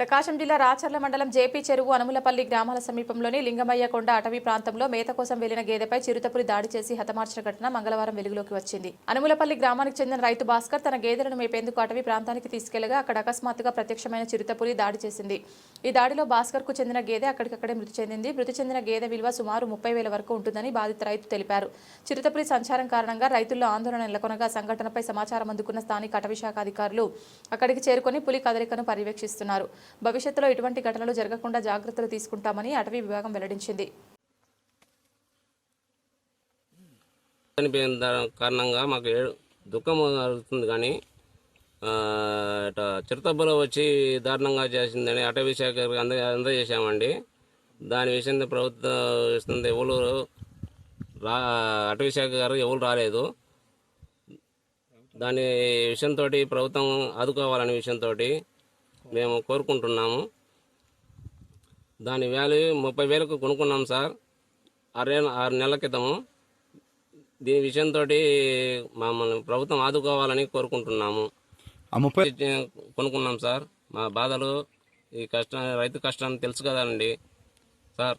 ప్రకాశం జిల్లా రాచర్ల మండలం జేపీ చెరువు అనుములపల్లి గ్రామాల సమీపంలోని లింగమయ్య కొండ అటవీ ప్రాంతంలో మేత కోసం వెళ్ళిన గేదెపై చిరుతపులి దాడి చేసి హతమార్చిన ఘటన మంగళవారం వెలుగులోకి వచ్చింది. అనుములపల్లి గ్రామానికి చెందిన రైతు భాస్కర్ తన గేదెలను మేపేందుకు అటవీ ప్రాంతానికి తీసుకెళ్ళగా అక్కడ అకస్మాత్తుగా ప్రత్యక్షమైన చిరుతపులి దాడి చేసింది. ఈ దాడిలో భాస్కర్కు చెందిన గేదె అక్కడికక్కడే మృతి చెందింది. మృతి చెందిన గేదె విలువ సుమారు ముప్పై వేల వరకు ఉంటుందని బాధిత రైతు తెలిపారు. చిరుతపులి సంచారం కారణంగా రైతుల్లో ఆందోళన నెలకొనగా సంఘటనపై సమాచారం అందుకున్న స్థానిక అటవీ శాఖ అధికారులు అక్కడికి చేరుకొని పులి కదలికను పర్యవేక్షిస్తున్నారు. భవిష్యత్తులో ఇటువంటి ఘటనలు జరగకుండా జాగ్రత్తలు తీసుకుంటామని అటవీ విభాగం వెల్లడించింది. చనిపోయిన కారణంగా మాకు దుఃఖం కలుగుతుంది కానీ ఆ, ఇట వచ్చి దారుణంగా చేసిందని అటవీ శాఖ అంద అందజేశామండి దాని విషయం ప్రభుత్వం ఇస్తుంది ఎవరు రా అటవీ శాఖ గారు ఎవరు రాలేదు. దాని విషయంతో ప్రభుత్వం ఆదుకోవాలనే విషయంతో మేము కోరుకుంటున్నాము. దాని వాల్యూ ముప్పై వేలకు కొనుక్కున్నాం సార్. ఆరే ఆరు నెలల క్రితము. దీని విషయంతో మమ్మల్ని ప్రభుత్వం ఆదుకోవాలని కోరుకుంటున్నాము. ఆ ముప్పై కొనుక్కున్నాం సార్. మా బాధలు ఈ కష్టం రైతు కష్టాన్ని తెలుసు కదండి. సార్